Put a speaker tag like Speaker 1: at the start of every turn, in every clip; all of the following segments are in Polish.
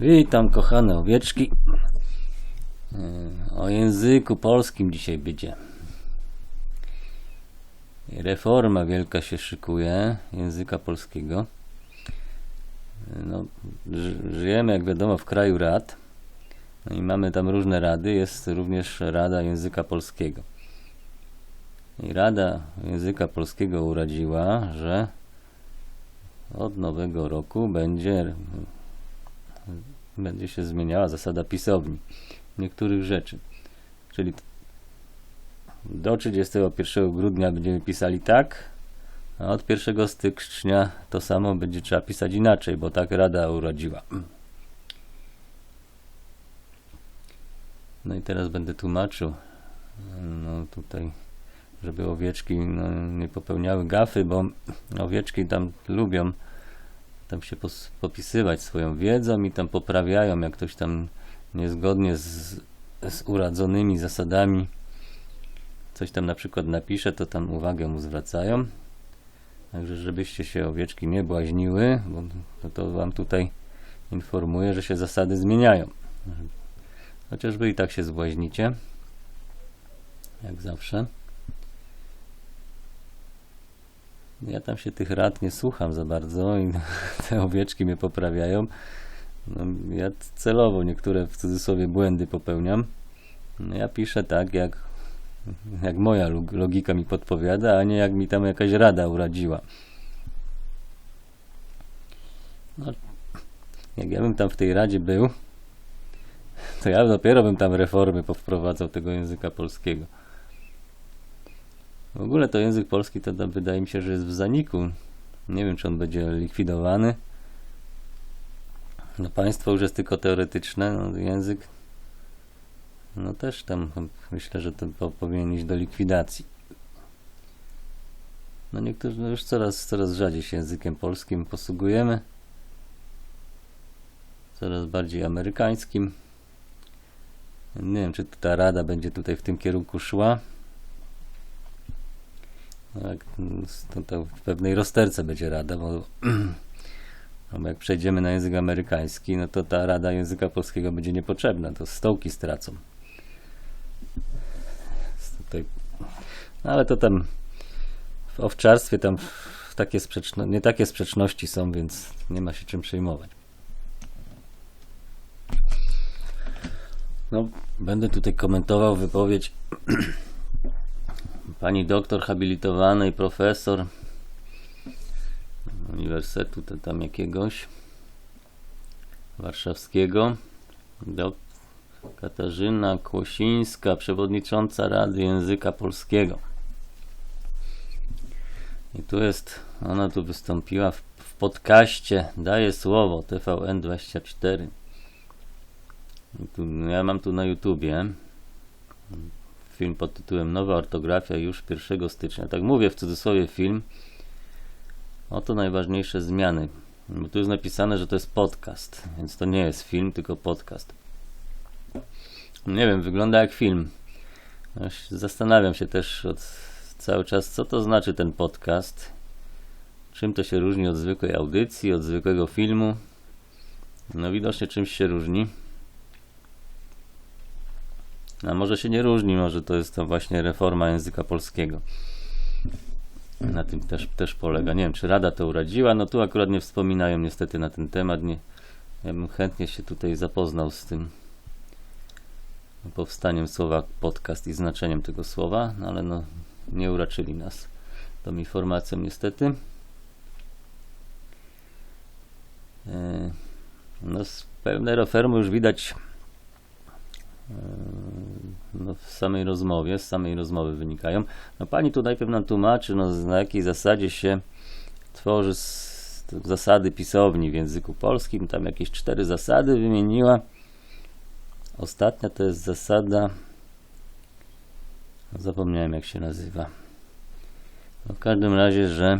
Speaker 1: Witam kochane owieczki. Yy, O języku polskim dzisiaj będzie. Reforma wielka się szykuje języka polskiego. Yy, No, ży- żyjemy, jak wiadomo, w kraju rad. No i mamy tam różne rady. Jest również Rada Języka Polskiego. I Rada Języka Polskiego uradziła, że od nowego roku będzie będzie się zmieniała zasada pisowni niektórych rzeczy. Czyli do 31 grudnia będziemy pisali tak, a od 1 stycznia to samo będzie trzeba pisać inaczej, bo tak Rada uradziła. No i teraz będę tłumaczył, no tutaj, żeby owieczki no, nie popełniały gafy, bo owieczki tam lubią tam się popisywać swoją wiedzą i tam poprawiają, jak ktoś tam niezgodnie z, z uradzonymi zasadami coś tam na przykład napisze, to tam uwagę mu zwracają. Także żebyście się owieczki nie błaźniły, bo to wam tutaj informuję, że się zasady zmieniają. Chociażby i tak się zbłaźnicie. Jak zawsze. Ja tam się tych rad nie słucham za bardzo i te owieczki mnie poprawiają. No, ja celowo niektóre w cudzysłowie błędy popełniam. No, ja piszę tak, jak, jak moja log- logika mi podpowiada, a nie jak mi tam jakaś rada uradziła. No, jak ja bym tam w tej radzie był, to ja dopiero bym tam reformy powprowadzał tego języka polskiego. W ogóle to język polski to, to wydaje mi się, że jest w zaniku. Nie wiem, czy on będzie likwidowany. No państwo już jest tylko teoretyczne, no, język no też tam myślę, że to po, powinien iść do likwidacji. No niektórzy no już coraz, coraz rzadziej się językiem polskim posługujemy. Coraz bardziej amerykańskim. Nie wiem, czy ta rada będzie tutaj w tym kierunku szła. Mm, to, to w pewnej rozterce będzie rada, bo, jak przejdziemy na język amerykański, no to ta rada języka polskiego będzie niepotrzebna, to stołki stracą. No ale to tam w owczarstwie tam takie sprzeczno, nie takie sprzeczności są, więc nie ma się czym przejmować. No, będę tutaj komentował wypowiedź pani doktor habilitowanej, profesor Uniwersytetu te- tam jakiegoś warszawskiego, dok Katarzyna Kłosińska, przewodnicząca Rady Języka Polskiego. I tu jest, ona tu wystąpiła w, w podcaście Daje Słowo TVN24. I tu, no ja mam tu na YouTubie film pod tytułem Nowa ortografia już 1 stycznia. Tak mówię w cudzysłowie film. Oto najważniejsze zmiany. Bo tu jest napisane, że to jest podcast, więc to nie jest film, tylko podcast. Nie wiem, wygląda jak film. Się Zastanawiam się też od cały czas, co to znaczy ten podcast. Czym to się różni od zwykłej audycji, od zwykłego filmu. No widocznie czymś się różni. A może się nie różni, może to jest to właśnie reforma języka polskiego. Na tym też, też polega. Nie wiem, czy Rada to uradziła. No tu akurat nie wspominają niestety na ten temat. Nie, ja bym chętnie się tutaj zapoznał z tym powstaniem słowa podcast i znaczeniem tego słowa, no ale no nie uraczyli nas tą informacją niestety. E, No z pewnej reformy już widać no, w samej rozmowie, z samej rozmowy wynikają. No pani tu najpierw nam tłumaczy, no, na jakiej zasadzie się tworzy zasady pisowni w języku polskim. Tam jakieś cztery zasady wymieniła. Ostatnia to jest zasada. Zapomniałem jak się nazywa. No, w każdym razie, że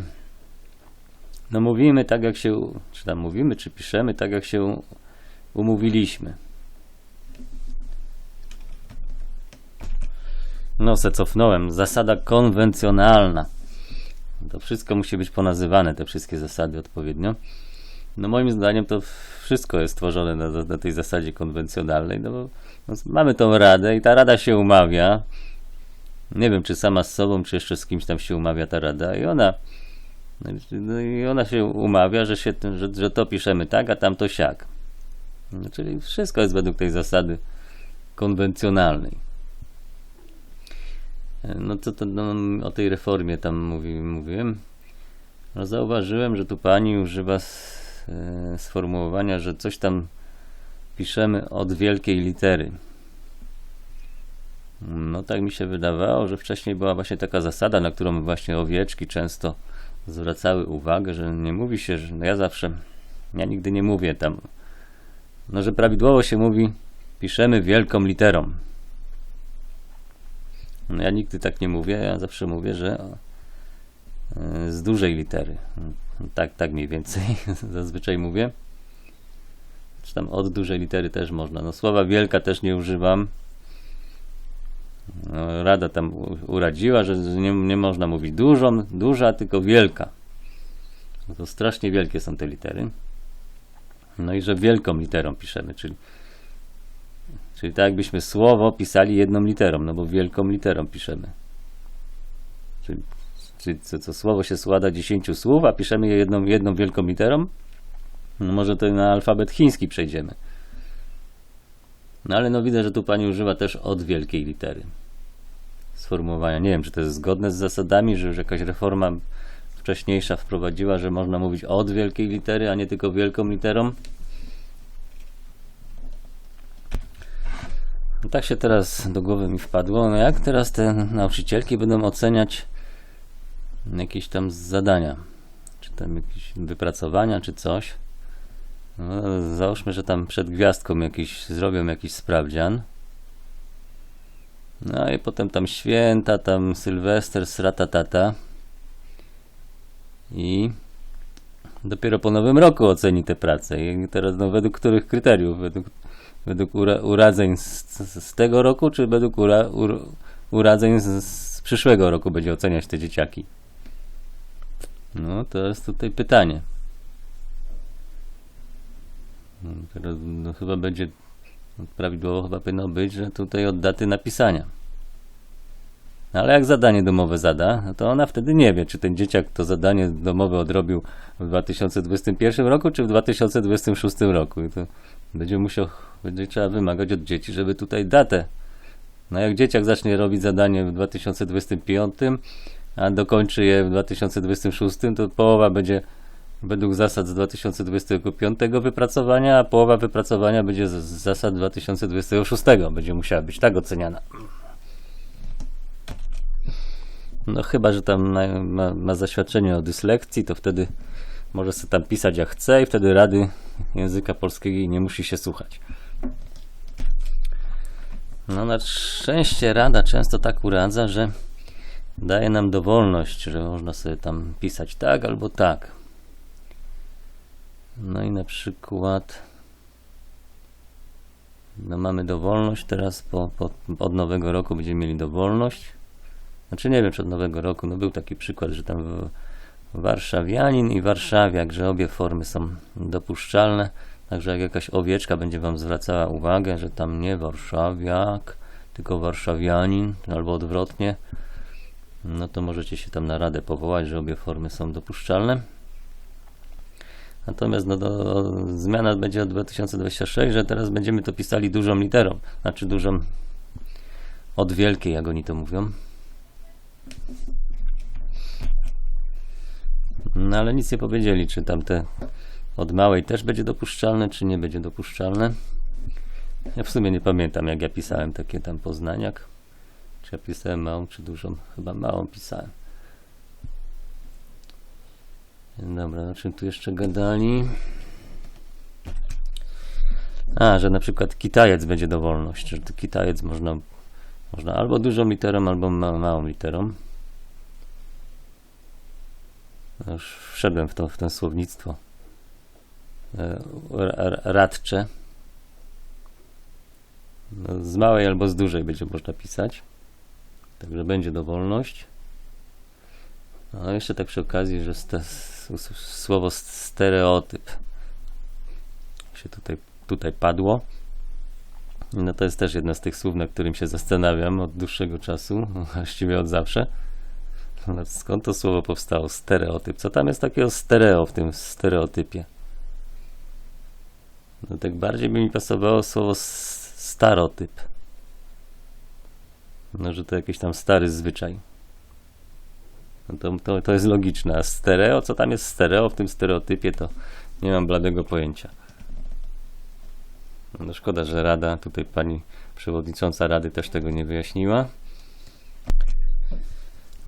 Speaker 1: no mówimy tak jak się, czy tam mówimy, czy piszemy tak jak się umówiliśmy. No, se cofnąłem. Zasada konwencjonalna. To wszystko musi być ponazywane, te wszystkie zasady odpowiednio. No moim zdaniem to wszystko jest tworzone na, na tej zasadzie konwencjonalnej, no bo no, mamy tą radę i ta rada się umawia. Nie wiem, czy sama z sobą, czy jeszcze z kimś tam się umawia ta rada i ona no i ona się umawia, że, się, że, że to piszemy tak, a tam to siak. No, czyli wszystko jest według tej zasady konwencjonalnej. No co to no, o tej reformie tam mówi, mówiłem? No, zauważyłem, że tu pani używa s- e, sformułowania, że coś tam piszemy od wielkiej litery. No tak mi się wydawało, że wcześniej była właśnie taka zasada, na którą właśnie owieczki często zwracały uwagę, że nie mówi się, że no ja zawsze, ja nigdy nie mówię tam, no że prawidłowo się mówi, piszemy wielką literą. No ja nigdy tak nie mówię, ja zawsze mówię, że e, z dużej litery. Tak, tak mniej więcej zazwyczaj mówię. Czy tam od dużej litery też można. No słowa wielka też nie używam. No, Rada tam uradziła, że nie, nie można mówić dużą, duża, tylko wielka. No to strasznie wielkie są te litery. No i że wielką literą piszemy, czyli, czyli tak jakbyśmy słowo pisali jedną literą, no bo wielką literą piszemy. Czyli, czyli co, co słowo się składa 10 słów, a piszemy je jedną, jedną wielką literą? No może to na alfabet chiński przejdziemy. No ale no widzę, że tu pani używa też od wielkiej litery sformułowania. Nie wiem, czy to jest zgodne z zasadami, że już jakaś reforma wcześniejsza wprowadziła, że można mówić od wielkiej litery, a nie tylko wielką literą. Tak się teraz do głowy mi wpadło. No jak teraz te nauczycielki będą oceniać jakieś tam zadania, czy tam jakieś wypracowania, czy coś. No, załóżmy, że tam przed gwiazdką jakiś, zrobią jakiś sprawdzian. No i potem tam święta, tam Sylwester, sratatata. I dopiero po nowym roku oceni tę pracę. I teraz no, według których kryteriów? Według, według ura, uradzeń z, z, tego roku, czy według ura, ur, uradzeń z, z przyszłego roku będzie oceniać te dzieciaki? No to jest tutaj pytanie. No, Teraz no, chyba będzie prawidłowo chyba powinno być, że tutaj od daty napisania. No, ale jak zadanie domowe zada, no to ona wtedy nie wie, czy ten dzieciak to zadanie domowe odrobił w 2021 roku, czy w 2026 roku. I to będzie musiał, będzie trzeba wymagać od dzieci, żeby tutaj datę. No jak dzieciak zacznie robić zadanie w 2025, a dokończy je w 2026, to połowa będzie według zasad z 2025 wypracowania, a połowa wypracowania będzie z zasad 2026. Będzie musiała być tak oceniana. No chyba, że tam ma, ma, ma zaświadczenie o dyslekcji, to wtedy może sobie tam pisać jak chce i wtedy rady języka polskiego nie musi się słuchać. No na szczęście Rada często tak uradza, że daje nam dowolność, że można sobie tam pisać tak albo tak. No i na przykład no mamy dowolność teraz, po, po, od nowego roku będziemy mieli dowolność. Znaczy nie wiem, czy od nowego roku, no był taki przykład, że tam warszawianin i warszawiak, że obie formy są dopuszczalne. Także jak jakaś owieczka będzie Wam zwracała uwagę, że tam nie warszawiak, tylko warszawianin, albo odwrotnie, no to możecie się tam na radę powołać, że obie formy są dopuszczalne. Natomiast no, do, zmiana będzie od 2026, że teraz będziemy to pisali dużą literą, znaczy dużą od wielkiej, jak oni to mówią. No ale nic nie powiedzieli, czy tamte od małej też będzie dopuszczalne, czy nie będzie dopuszczalne. Ja w sumie nie pamiętam, jak ja pisałem takie tam poznaniak. Czy ja pisałem małą, czy dużą? Chyba małą pisałem. Dobra, o czym tu jeszcze gadali? A, że na przykład kitajec będzie dowolność, że kitajec można, można albo dużą literą, albo ma, małą literą. Już wszedłem w to, w to słownictwo e, ra- radcze. No, z małej albo z dużej będzie można pisać. Także będzie dowolność. No jeszcze tak przy okazji, że ste, s- s- słowo stereotyp. się tutaj, tutaj padło. No to jest też jedno z tych słów, na którym się zastanawiam od dłuższego czasu, właściwie od zawsze. No, skąd to słowo powstało? Stereotyp. Co tam jest takiego stereo w tym stereotypie? No tak bardziej by mi pasowało słowo starotyp. No, że to jakiś tam stary zwyczaj. No to, to, to jest logiczne. A stereo, co tam jest stereo w tym stereotypie, to nie mam bladego pojęcia. No szkoda, że Rada, tutaj pani przewodnicząca Rady też tego nie wyjaśniła.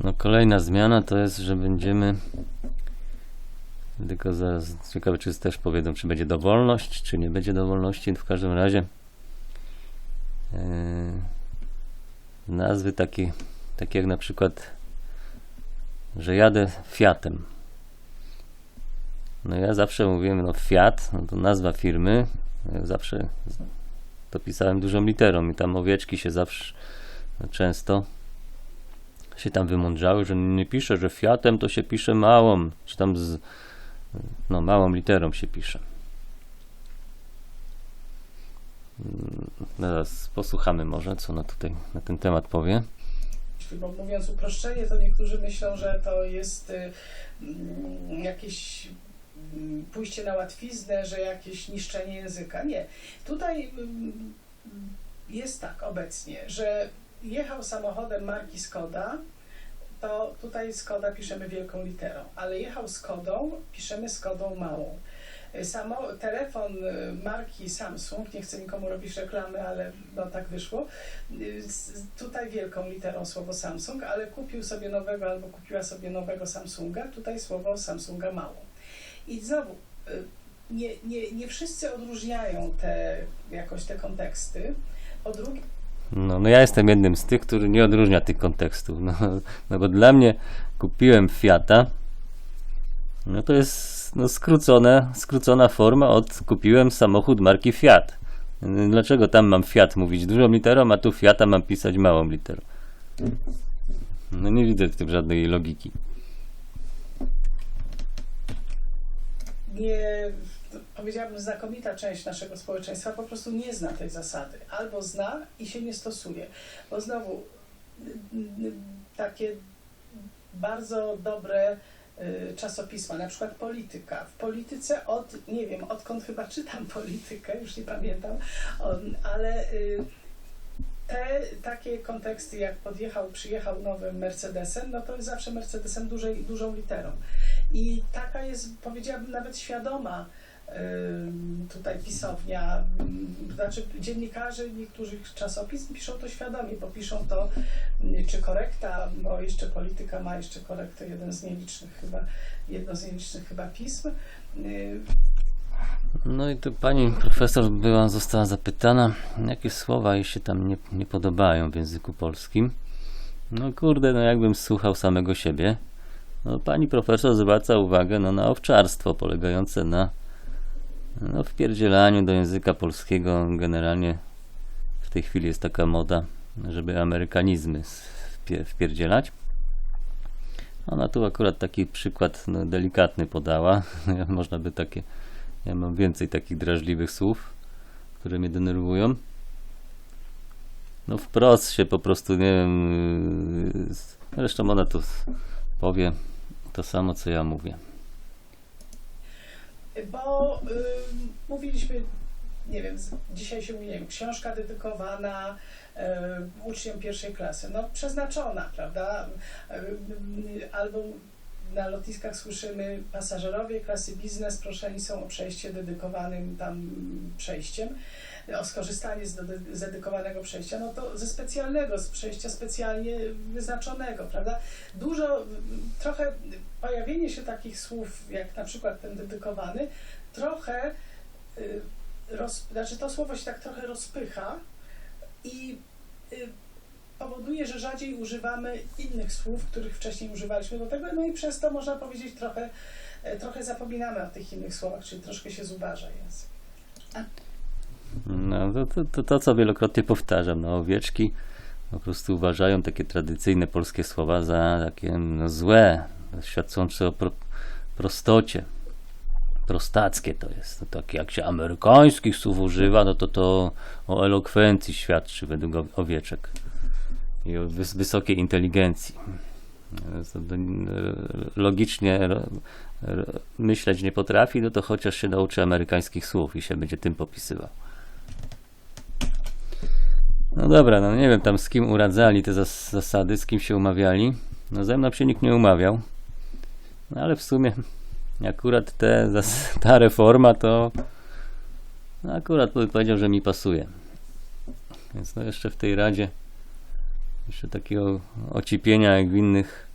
Speaker 1: No kolejna zmiana to jest, że będziemy tylko za, ciekawe czy też powiedzą, czy będzie dowolność, czy nie będzie dowolności. W każdym razie yy, nazwy takie, takie jak na przykład, że jadę Fiatem. No ja zawsze mówiłem, no Fiat, no to nazwa firmy, zawsze to pisałem dużą literą i tam owieczki się zawsze często się tam wymądrzały, że nie pisze, że Fiatem to się pisze małą, czy tam z no małą literą się pisze. Mm, Zaraz posłuchamy może, co ona tutaj na ten temat powie.
Speaker 2: Bo mówiąc uproszczenie, to niektórzy myślą, że to jest y, mm, jakieś pójście na łatwiznę, że jakieś niszczenie języka. Nie. Tutaj mm, jest tak obecnie, że jechał samochodem marki Skoda, to tutaj Skoda piszemy wielką literą, ale jechał Skodą, piszemy Skodą małą. Samo, telefon y, marki Samsung, nie chcę nikomu robić reklamy, ale no tak wyszło, y, tutaj wielką literą słowo Samsung, ale kupił sobie nowego albo kupiła sobie nowego Samsunga, tutaj słowo Samsunga małą. I znowu, y, nie, nie, nie wszyscy odróżniają te, jakoś te konteksty. Po drugie,
Speaker 1: No, no ja jestem jednym z tych, który nie odróżnia tych kontekstów. No, no bo dla mnie kupiłem Fiata, no to jest no, skrócone, skrócona forma od kupiłem samochód marki Fiat. Dlaczego tam mam Fiat mówić dużą literą, a tu Fiata mam pisać małą literą? No nie widzę w tym żadnej logiki.
Speaker 2: Nie, powiedziałabym, znakomita część naszego społeczeństwa po prostu nie zna tej zasady. Albo zna i się nie stosuje. Bo znowu takie bardzo dobre y, czasopisma, na przykład Polityka. W Polityce od, nie wiem, odkąd chyba czytam Politykę, już nie pamiętam, ale y, te takie konteksty, jak podjechał, przyjechał nowym Mercedesem, no to jest zawsze Mercedesem dużej, dużą literą. I taka jest, powiedziałabym, nawet świadoma tutaj pisownia, znaczy dziennikarze niektórych czasopism piszą to świadomie, bo piszą to y, czy korekta, bo jeszcze polityka ma jeszcze korektę, jeden z nielicznych chyba, jedno z nielicznych chyba pism.
Speaker 1: No i tu pani profesor była, została zapytana, jakie słowa jej się tam nie, nie podobają w języku polskim. No kurde, no jakbym słuchał samego siebie. No pani profesor zwraca uwagę no, na owczarstwo polegające na no, wpierdzielaniu do języka polskiego. Generalnie w tej chwili jest taka moda, żeby amerykanizmy wpie- wpierdzielać. Ona tu akurat taki przykład no, delikatny podała. Można by takie ja mam więcej takich drażliwych słów, które mnie denerwują. No wprost się po prostu, nie wiem, yy, zresztą ona to powie to samo, co ja mówię.
Speaker 2: bo ym, mówiliśmy, nie wiem, dzisiaj się mówi, nie wiem, książka dedykowana ym, uczniom pierwszej klasy, no przeznaczona, prawda? Ym, albo na lotniskach słyszymy pasażerowie klasy biznes proszeni są o przejście dedykowanym tam przejściem, o skorzystanie z, dedy- z dedykowanego przejścia, no to ze specjalnego, z przejścia specjalnie wyznaczonego, prawda? Dużo, trochę pojawienie się takich słów, jak na przykład ten dedykowany, trochę, y, roz, znaczy to słowo się tak trochę rozpycha i y, powoduje, że rzadziej używamy innych słów, których wcześniej używaliśmy do tego, no i przez to można powiedzieć trochę, e, trochę zapominamy o tych innych słowach, czyli troszkę się zubaża język.
Speaker 1: No, to, to, to, to, co wielokrotnie powtarzam, no owieczki po prostu uważają takie tradycyjne polskie słowa za takie no, złe, świadczące o pro, prostocie. prostackie to jest. To tak jak się amerykańskich słów używa, no to to o elokwencji świadczy według owieczek i o wys- wysokiej inteligencji. E, Logicznie myśleć nie potrafi, no to chociaż się nauczy amerykańskich słów i się będzie tym popisywał. No dobra, no nie wiem tam z kim uradzali te zas- zasady, z kim się umawiali. No ze mną się nikt nie umawiał. No ale w sumie akurat te, ta reforma to no akurat powiedział, że mi pasuje. Więc no jeszcze w tej radzie jeszcze takiego ocipienia jak w innych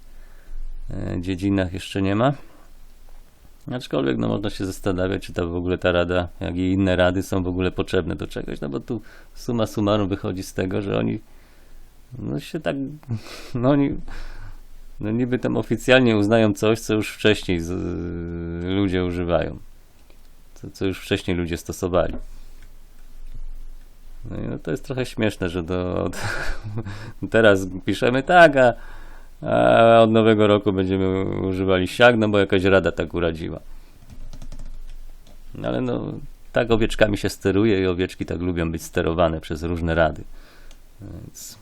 Speaker 1: e, dziedzinach jeszcze nie ma. Aczkolwiek no można się zastanawiać, czy ta w ogóle ta rada, jak i inne rady są w ogóle potrzebne do czegoś, no bo tu suma summarum wychodzi z tego, że oni no się tak, no oni no niby tam oficjalnie uznają coś, co już wcześniej z, ludzie używają. Co, co już wcześniej ludzie stosowali. No no to jest trochę śmieszne, że do, teraz piszemy tak, a, a od nowego roku będziemy używali siak, no bo jakaś rada tak uradziła. No ale no, tak owieczkami się steruje i owieczki tak lubią być sterowane przez różne rady. Więc